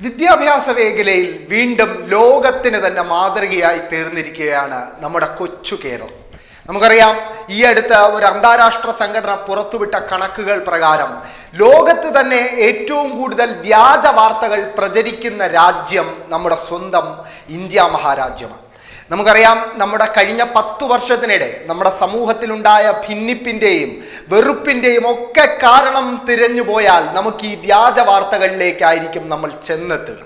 വിദ്യാഭ്യാസ മേഖലയിൽ വീണ്ടും ലോകത്തിന് തന്നെ മാതൃകയായി തീർന്നിരിക്കുകയാണ് നമ്മുടെ കൊച്ചു കേരളം. നമുക്കറിയാം ഈ അടുത്ത് ഒരു അന്താരാഷ്ട്ര സംഘടന പുറത്തുവിട്ട കണക്കുകൾ പ്രകാരം ലോകത്ത് തന്നെ ഏറ്റവും കൂടുതൽ വ്യാജ വാർത്തകൾ പ്രചരിക്കുന്ന രാജ്യം നമ്മുടെ സ്വന്തം ഇന്ത്യ മഹാരാജ്യമാണ്. നമുക്കറിയാം നമ്മുടെ കഴിഞ്ഞ പത്തു വർഷത്തിനിടെ നമ്മുടെ സമൂഹത്തിലുണ്ടായ ഭിന്നിപ്പിന്റെയും വെറുപ്പിന്റെയും ഒക്കെ കാരണം തിരഞ്ഞു പോയാൽ നമുക്ക് ഈ വ്യാജ വാർത്തകളിലേക്കായിരിക്കും നമ്മൾ ചെന്നെത്തുക.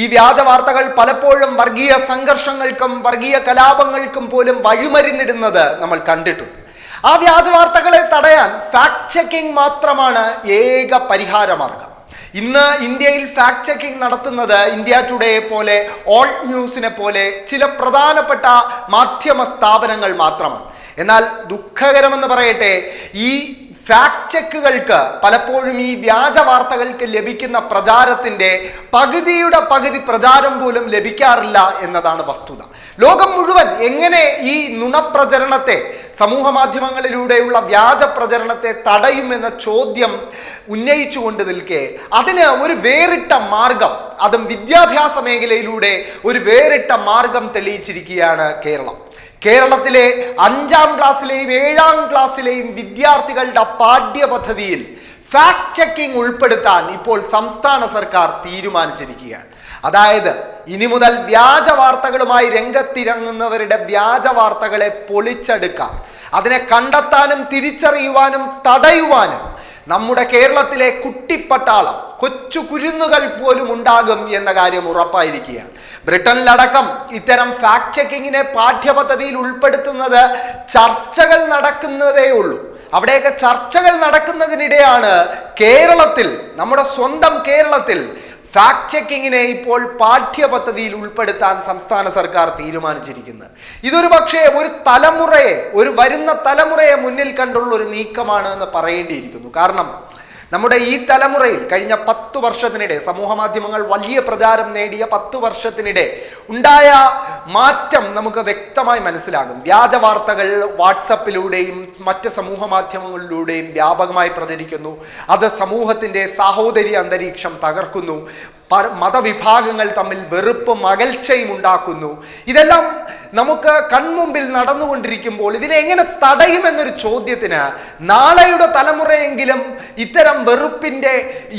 ഈ വ്യാജ വാർത്തകൾ പലപ്പോഴും വർഗീയ സംഘർഷങ്ങൾക്കും വർഗീയ കലാപങ്ങൾക്കും പോലും വഴിമരുന്നിടുന്നത് നമ്മൾ കണ്ടിട്ടുണ്ട്. ആ വ്യാജ വാർത്തകളെ തടയാൻ ഫാക്ട് ചെക്കിംഗ് മാത്രമാണ് ഏക പരിഹാരമാർഗം. ഇന്ന് ഇന്ത്യയിൽ ഫാക്ട് ചെക്കിംഗ് നടത്തുന്നത് ഇന്ത്യ ടുഡേ പോലെ ഓൾ ന്യൂസിനെ പോലെ ചില പ്രധാനപ്പെട്ട മാധ്യമ സ്ഥാപനങ്ങൾ മാത്രമാണ്. എന്നാൽ ദുഃഖകരമെന്ന് പറയട്ടെ ഈ ഫാക്ട് ചെക്കുകൾക്ക് പലപ്പോഴും ഈ വ്യാജ വാർത്തകൾക്ക് ലഭിക്കുന്ന പ്രചാരത്തിന്റെ പകുതിയുടെ പകുതി പ്രചാരം പോലും ലഭിക്കാറില്ല എന്നതാണ് വസ്തുത. ലോകം മുഴുവൻ എങ്ങനെ ഈ നുണപ്രചരണത്തെ സമൂഹ മാധ്യമങ്ങളിലൂടെയുള്ള വ്യാജ പ്രചരണത്തെ തടയുമെന്ന ചോദ്യം ഉന്നയിച്ചുകൊണ്ട് നിൽക്കെ അതിന് ഒരു വേറിട്ട മാർഗം അതും വിദ്യാഭ്യാസ മേഖലയിലൂടെ ഒരു വേറിട്ട മാർഗം തെളിയിച്ചിരിക്കുകയാണ് കേരളം. കേരളത്തിലെ അഞ്ചാം ക്ലാസ്സിലെയും ഏഴാം ക്ലാസ്സിലെയും വിദ്യാർത്ഥികളുടെ പാഠ്യപദ്ധതിയിൽ ഫാക്ട് ചെക്കിംഗ് ഉൾപ്പെടുത്താൻ ഇപ്പോൾ സംസ്ഥാന സർക്കാർ തീരുമാനിച്ചിരിക്കുകയാണ്. അതായത് ഇനി മുതൽ വ്യാജ വാർത്തകളുമായി രംഗത്തിറങ്ങുന്നവരുടെ വ്യാജ വാർത്തകളെ പൊളിച്ചെടുക്കാം. അതിനെ കണ്ടെത്താനും തിരിച്ചറിയുവാനും തടയുവാനും നമ്മുടെ കേരളത്തിലെ കുട്ടിപ്പട്ടാളം കൊച്ചു കുരുന്നുകൾ പോലും ഉണ്ടാകും എന്ന കാര്യം ഉറപ്പായിരിക്കുകയാണ്. ബ്രിട്ടനിലടക്കം ഇത്തരം ഫാക്ട് ചെക്കിങ്ങിനെ പാഠ്യപദ്ധതിയിൽ ഉൾപ്പെടുത്തുന്നത് ചർച്ചകൾ നടക്കുന്നതേ ഉള്ളൂ. അവിടെയൊക്കെ ചർച്ചകൾ നടക്കുന്നതിനിടെയാണ് കേരളത്തിൽ നമ്മുടെ സ്വന്തം കേരളത്തിൽ ഫാക്ട് ചെക്കിങ്ങിനെ ഇപ്പോൾ പാഠ്യപദ്ധതിയിൽ ഉൾപ്പെടുത്താൻ സംസ്ഥാന സർക്കാർ തീരുമാനിച്ചിരിക്കുന്നത് ഇതൊരു പക്ഷേ ഒരു തലമുറയെ ഒരു വരുന്ന തലമുറയെ മുന്നിൽ കണ്ടുള്ള ഒരു നീക്കമാണ് എന്ന് പറയേണ്ടിയിരിക്കുന്നു. കാരണം നമ്മുടെ ഈ തലമുറയിൽ കഴിഞ്ഞ പത്ത് വർഷത്തിനിടെ സമൂഹ മാധ്യമങ്ങൾ വലിയ പ്രചാരം നേടിയ പത്ത് വർഷത്തിനിടെ ഉണ്ടായ മാറ്റം നമുക്ക് വ്യക്തമായി മനസ്സിലാകും. വ്യാജ വാർത്തകൾ വാട്സപ്പിലൂടെയും മറ്റ് സമൂഹ മാധ്യമങ്ങളിലൂടെയും വ്യാപകമായി പ്രചരിക്കുന്നു. അത് സമൂഹത്തിന്റെ സാഹോദര്യ അന്തരീക്ഷം തകർക്കുന്നു. മതവിഭാഗങ്ങൾ തമ്മിൽ വെറുപ്പും അകൽച്ചയും ഉണ്ടാക്കുന്നു. ഇതെല്ലാം നമുക്ക് കൺമുമ്പിൽ നടന്നുകൊണ്ടിരിക്കുമ്പോൾ ഇതിനെ എങ്ങനെ തടയുമെന്നൊരു ചോദ്യത്തിന് നാളെയുടെ തലമുറയെങ്കിലും ഇത്തരം വെറുപ്പിന്റെ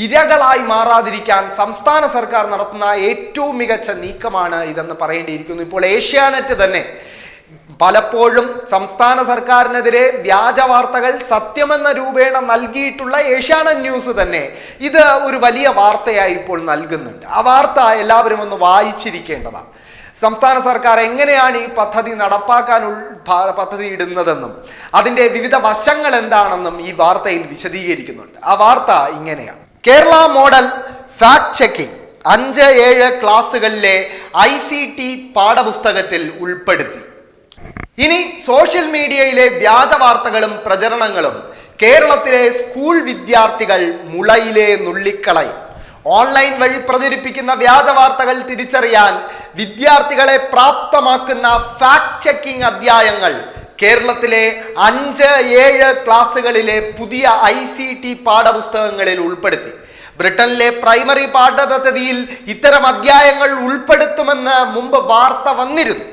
ഇരകളായി മാറാതിരിക്കാൻ സംസ്ഥാന സർക്കാർ നടത്തുന്ന ഏറ്റവും മികച്ച നീക്കമാണ് ഇതെന്ന് പറയേണ്ടിയിരിക്കുന്നു. ഇപ്പോൾ ഏഷ്യാനെറ്റ് തന്നെ പലപ്പോഴും സംസ്ഥാന സർക്കാരിനെതിരെ വ്യാജ വാർത്തകൾ സത്യമെന്ന രൂപേണ നൽകിയിട്ടുള്ള ഏഷ്യാനെറ്റ് ന്യൂസ് തന്നെ ഇത് ഒരു വലിയ വാർത്തയായി ഇപ്പോൾ നൽകുന്നുണ്ട്. ആ വാർത്ത എല്ലാവരും ഒന്ന് വായിച്ചിരിക്കേണ്ടതാണ്. സംസ്ഥാന സർക്കാർ എങ്ങനെയാണ് ഈ പദ്ധതി നടപ്പാക്കാൻ പദ്ധതി ഇടുന്നതെന്നും അതിന്റെ വിവിധ വശങ്ങൾ എന്താണെന്നും ഈ വാർത്തയിൽ വിശദീകരിക്കുന്നുണ്ട്. ആ വാർത്ത ഇങ്ങനെയാണ്. കേരള മോഡൽ ഫാക്ട് ചെക്കിംഗ് അഞ്ച് ഏഴ് ക്ലാസ്സുകളിലെ ഐ സി ടി പാഠപുസ്തകത്തിൽ ഉൾപ്പെടുത്തി. ഇനി സോഷ്യൽ മീഡിയയിലെ വ്യാജ വാർത്തകളും പ്രചരണങ്ങളും കേരളത്തിലെ സ്കൂൾ വിദ്യാർത്ഥികൾ മുളയിലെ നുള്ളിക്കളയും. ഓൺലൈൻ വഴി പ്രചരിപ്പിക്കുന്ന വ്യാജ വാർത്തകൾ തിരിച്ചറിയാൻ വിദ്യാർത്ഥികളെ പ്രാപ്തമാക്കുന്ന ഫാക്ട് ചെക്കിംഗ് അധ്യായങ്ങൾ കേരളത്തിലെ അഞ്ച് ഏഴ് ക്ലാസ്സുകളിലെ പുതിയ ഐ സി ടി പാഠപുസ്തകങ്ങളിൽ ഉൾപ്പെടുത്തി. ബ്രിട്ടനിലെ പ്രൈമറി പാഠപദ്ധതിയിൽ ഇത്തരം അധ്യായങ്ങൾ ഉൾപ്പെടുത്തുമെന്ന് മുമ്പ് വാർത്ത വന്നിരുന്നു.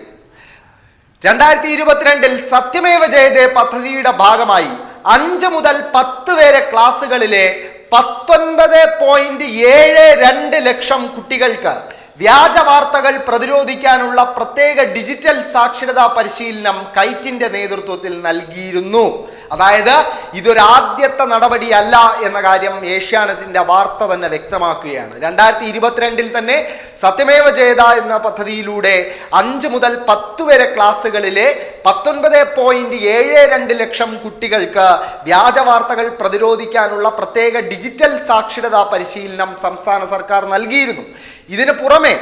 രണ്ടായിരത്തി ഇരുപത്തിരണ്ടിൽ സത്യമേവ ജയതേ പദ്ധതിയുടെ ഭാഗമായി അഞ്ച് മുതൽ പത്ത് വരെ ക്ലാസ്സുകളിലെ പത്തൊൻപത് പോയിന്റ് ഏഴ് രണ്ട് ലക്ഷം കുട്ടികൾക്ക് വ്യാജ വാർത്തകൾ പ്രതിരോധിക്കാനുള്ള പ്രത്യേക ഡിജിറ്റൽ സാക്ഷരതാ പരിശീലനം കൈറ്റിന്റെ നേതൃത്വത്തിൽ നൽകിയിരുന്നു. അതായത് ഇതൊരാദ്യത്തെ നടപടിയല്ല എന്ന കാര്യം ഏഷ്യാനെറ്റിന്റെ വാർത്ത തന്നെ വ്യക്തമാക്കുകയാണ്. രണ്ടായിരത്തി ഇരുപത്തിരണ്ടിൽ തന്നെ സത്യമേവ ജയത എന്ന പദ്ധതിയിലൂടെ അഞ്ച് മുതൽ പത്ത് വരെ ക്ലാസ്സുകളിലെ പത്തൊൻപത് പോയിന്റ് ഏഴ് രണ്ട് ലക്ഷം കുട്ടികൾക്ക് വ്യാജ വാർത്തകൾ പ്രതിരോധിക്കാനുള്ള പ്രത്യേക ഡിജിറ്റൽ സാക്ഷരതാ പരിശീലനം സംസ്ഥാന സർക്കാർ നൽകിയിരുന്നു. ഇതിനു പുറമെ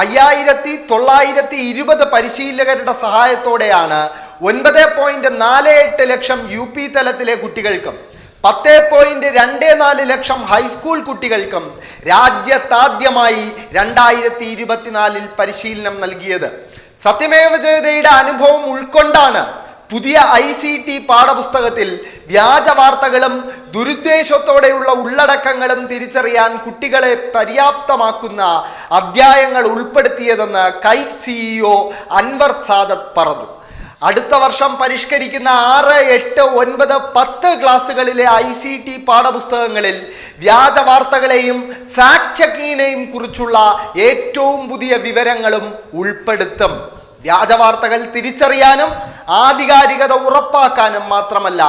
അയ്യായിരത്തി തൊള്ളായിരത്തി ഇരുപത് പരിശീലകരുടെ സഹായത്തോടെയാണ് ഒൻപത് പോയിന്റ് നാല് എട്ട് ലക്ഷം യു പി തലത്തിലെ കുട്ടികൾക്കും പത്ത് പോയിന്റ് രണ്ട് നാല് ലക്ഷം ഹൈസ്കൂൾ കുട്ടികൾക്കും രാജ്യത്താദ്യമായി രണ്ടായിരത്തി ഇരുപത്തിനാലിൽ പരിശീലനം നൽകിയത്. സത്യമേവ ജയതയുടെ അനുഭവം ഉൾക്കൊണ്ടാണ് പുതിയ ഐ സി ടി പാഠപുസ്തകത്തിൽ വ്യാജ വാർത്തകളും ദുരുദ്ദേശത്തോടെയുള്ള ഉള്ളടക്കങ്ങളും തിരിച്ചറിയാൻ കുട്ടികളെ പര്യാപ്തമാക്കുന്ന അധ്യായങ്ങൾ ഉൾപ്പെടുത്തിയതെന്ന് കൈറ്റ് സിഇഒ അൻവർ സാദത്ത് പറഞ്ഞു. അടുത്ത വർഷം പരിഷ്കരിക്കുന്ന ആറ് എട്ട് ഒൻപത് പത്ത് ക്ലാസ്സുകളിലെ ഐ സി ടി പാഠപുസ്തകങ്ങളിൽ വ്യാജ വാർത്തകളെയും ഫാക്ട് ചെക്കിങ്ങിനെയും കുറിച്ചുള്ള ഏറ്റവും പുതിയ വിവരങ്ങളും ഉൾപ്പെടുത്തും. വ്യാജ വാർത്തകൾ തിരിച്ചറിയാനും ആധികാരികത ഉറപ്പാക്കാനും മാത്രമല്ല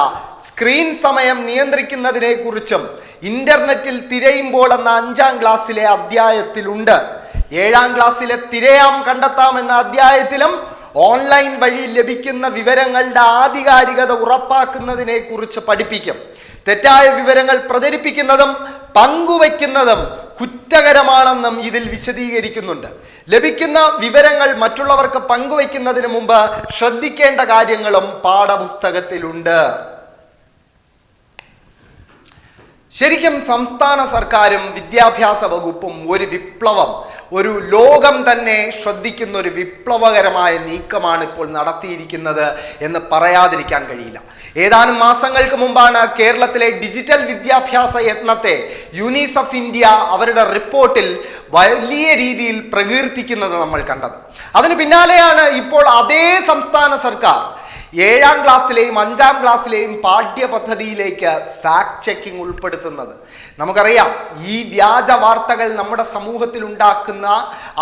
സ്ക്രീൻ സമയം നിയന്ത്രിക്കുന്നതിനെ കുറിച്ചും ഇന്റർനെറ്റിൽ തിരയുമ്പോൾ എന്ന അഞ്ചാം ക്ലാസ്സിലെ അധ്യായത്തിലുണ്ട്. ഏഴാം ക്ലാസ്സിലെ തിരയാം കണ്ടെത്താം എന്ന അധ്യായത്തിലും ഓൺലൈൻ വഴി ലഭിക്കുന്ന വിവരങ്ങളുടെ ആധികാരികത ഉറപ്പാക്കുന്നതിനെ കുറിച്ച് പഠിപ്പിക്കും. തെറ്റായ വിവരങ്ങൾ പ്രചരിപ്പിക്കുന്നതും പങ്കുവയ്ക്കുന്നതും കുറ്റകരമാണെന്നും ഇതിൽ വിശദീകരിക്കുന്നുണ്ട്. ലഭിക്കുന്ന വിവരങ്ങൾ മറ്റുള്ളവർക്ക് പങ്കുവയ്ക്കുന്നതിന് മുമ്പ് ശ്രദ്ധിക്കേണ്ട കാര്യങ്ങളും പാഠപുസ്തകത്തിലുണ്ട്. ശരിക്കും സംസ്ഥാന സർക്കാരും വിദ്യാഭ്യാസ വകുപ്പും ഒരു വിപ്ലവം ഒരു ലോകം തന്നെ ശ്രദ്ധിക്കുന്ന ഒരു വിപ്ലവകരമായ നീക്കമാണ് ഇപ്പോൾ നടത്തിയിരിക്കുന്നത് എന്ന് പറയാതിരിക്കാൻ കഴിയില്ല. ഏതാനും മാസങ്ങൾക്ക് മുമ്പാണ് കേരളത്തിലെ ഡിജിറ്റൽ വിദ്യാഭ്യാസ യത്നത്തെ യുനിസെഫ് ഇന്ത്യ അവരുടെ റിപ്പോർട്ടിൽ വലിയ രീതിയിൽ പ്രകീർത്തിക്കുന്നത് നമ്മൾ കണ്ടത്. അതിന് പിന്നാലെയാണ് ഇപ്പോൾ അതേ സംസ്ഥാന സർക്കാർ ഏഴാം ക്ലാസ്സിലെയും അഞ്ചാം ക്ലാസ്സിലെയും പാഠ്യപദ്ധതിയിലേക്ക് ഫാക്ട് ചെക്കിംഗ് ഉൾപ്പെടുത്തുന്നത്. നമുക്കറിയാം ഈ വ്യാജ വാർത്തകൾ നമ്മുടെ സമൂഹത്തിൽ ഉണ്ടാക്കുന്ന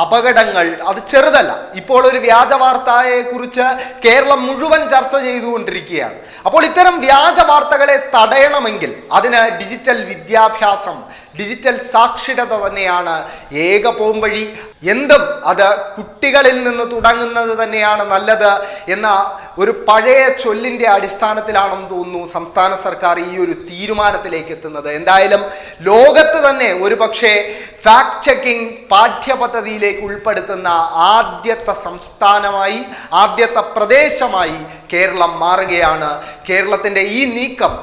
അപകടങ്ങൾ അത് ചെറുതല്ല. ഇപ്പോൾ ഒരു വ്യാജ വാർത്തയെ കുറിച്ച് കേരളം മുഴുവൻ ചർച്ച ചെയ്തുകൊണ്ടിരിക്കുകയാണ്. അപ്പോൾ ഇത്തരം വ്യാജ വാർത്തകളെ തടയണമെങ്കിൽ അതിന് ഡിജിറ്റൽ വിദ്യാഭ്യാസം ഡിജിറ്റൽ സാക്ഷരത തന്നെയാണ് ഏക പോംവഴി എന്തും അത് കുട്ടികളിൽ നിന്ന് തുടങ്ങുന്നത് തന്നെയാണ് നല്ലത് എന്ന ഒരു പഴയ ചൊല്ലിന്റെ അടിസ്ഥാനത്തിലാണെന്ന് തോന്നുന്നു സംസ്ഥാന സർക്കാർ ഈ ഒരു തീരുമാനത്തിലേക്ക് എത്തുന്നത്. എന്തായാലും ലോകത്ത് തന്നെ ഒരു പക്ഷേ ഫാക്ട് ചെക്കിംഗ് പാഠ്യപദ്ധതിയിലേക്ക് ഉൾപ്പെടുത്തുന്ന ആദ്യത്തെ സംസ്ഥാനമായി ആദ്യത്തെ പ്രദേശമായി കേരളം മാറുകയാണ്. കേരളത്തിന്റെ ഈ നീക്കം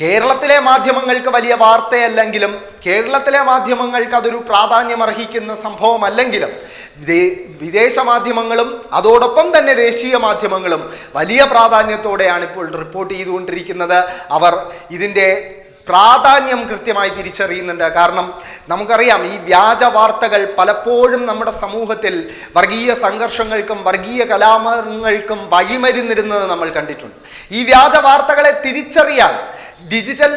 കേരളത്തിലെ മാധ്യമങ്ങൾക്ക് വലിയ വാർത്തയല്ലെങ്കിലും കേരളത്തിലെ മാധ്യമങ്ങൾക്ക് അതൊരു പ്രാധാന്യം അർഹിക്കുന്ന സംഭവമല്ലെങ്കിലും വിദേ- വിദേശ മാധ്യമങ്ങളും അതോടൊപ്പം തന്നെ ദേശീയ മാധ്യമങ്ങളും വലിയ പ്രാധാന്യത്തോടെയാണ് ഇപ്പോൾ റിപ്പോർട്ട് ചെയ്തുകൊണ്ടിരിക്കുന്നത്. അവർ ഇതിന്റെ പ്രാധാന്യം കൃത്യമായി തിരിച്ചറിയുന്നുണ്ട്. കാരണം നമുക്കറിയാം ഈ വ്യാജ വാർത്തകൾ പലപ്പോഴും നമ്മുടെ സമൂഹത്തിൽ വർഗീയ സംഘർഷങ്ങൾക്കും വർഗീയ കലാപങ്ങൾക്കും വഴിമരുന്നിരുന്നത് നമ്മൾ കണ്ടിട്ടുണ്ട്. ഈ വ്യാജ വാർത്തകളെ തിരിച്ചറിയാൻ ഡിജിറ്റൽ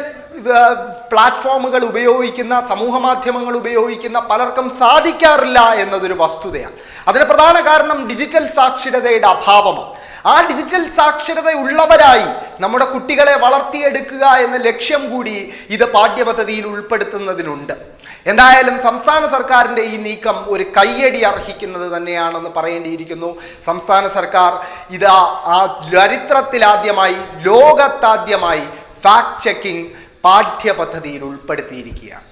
പ്ലാറ്റ്ഫോമുകൾ ഉപയോഗിക്കുന്ന സമൂഹ മാധ്യമങ്ങൾ ഉപയോഗിക്കുന്ന പലർക്കും സാധിക്കാറില്ല എന്നതൊരു വസ്തുതയാണ്. അതിന് പ്രധാന കാരണം ഡിജിറ്റൽ സാക്ഷരതയുടെ അഭാവമാണ്. ആ ഡിജിറ്റൽ സാക്ഷരത ഉള്ളവരായി നമ്മുടെ കുട്ടികളെ വളർത്തിയെടുക്കുക എന്ന ലക്ഷ്യം കൂടി ഇത് പാഠ്യപദ്ധതിയിൽ ഉൾപ്പെടുത്തുന്നതിനുണ്ട് എന്തായാലും സംസ്ഥാന സർക്കാരിന്റെ ഈ നീക്കം ഒരു കയ്യടി അർഹിക്കുന്നത് തന്നെയാണെന്ന് പറയേണ്ടിയിരിക്കുന്നു. സംസ്ഥാന സർക്കാർ ഇത് ആ ചരിത്രത്തിലാദ്യമായി ലോകത്താദ്യമായി ഫാക്ട് ചെക്കിംഗ് പാഠ്യപദ്ധതിയിൽ ഉൾപ്പെടുത്തിയിരിക്കുകയാണ്.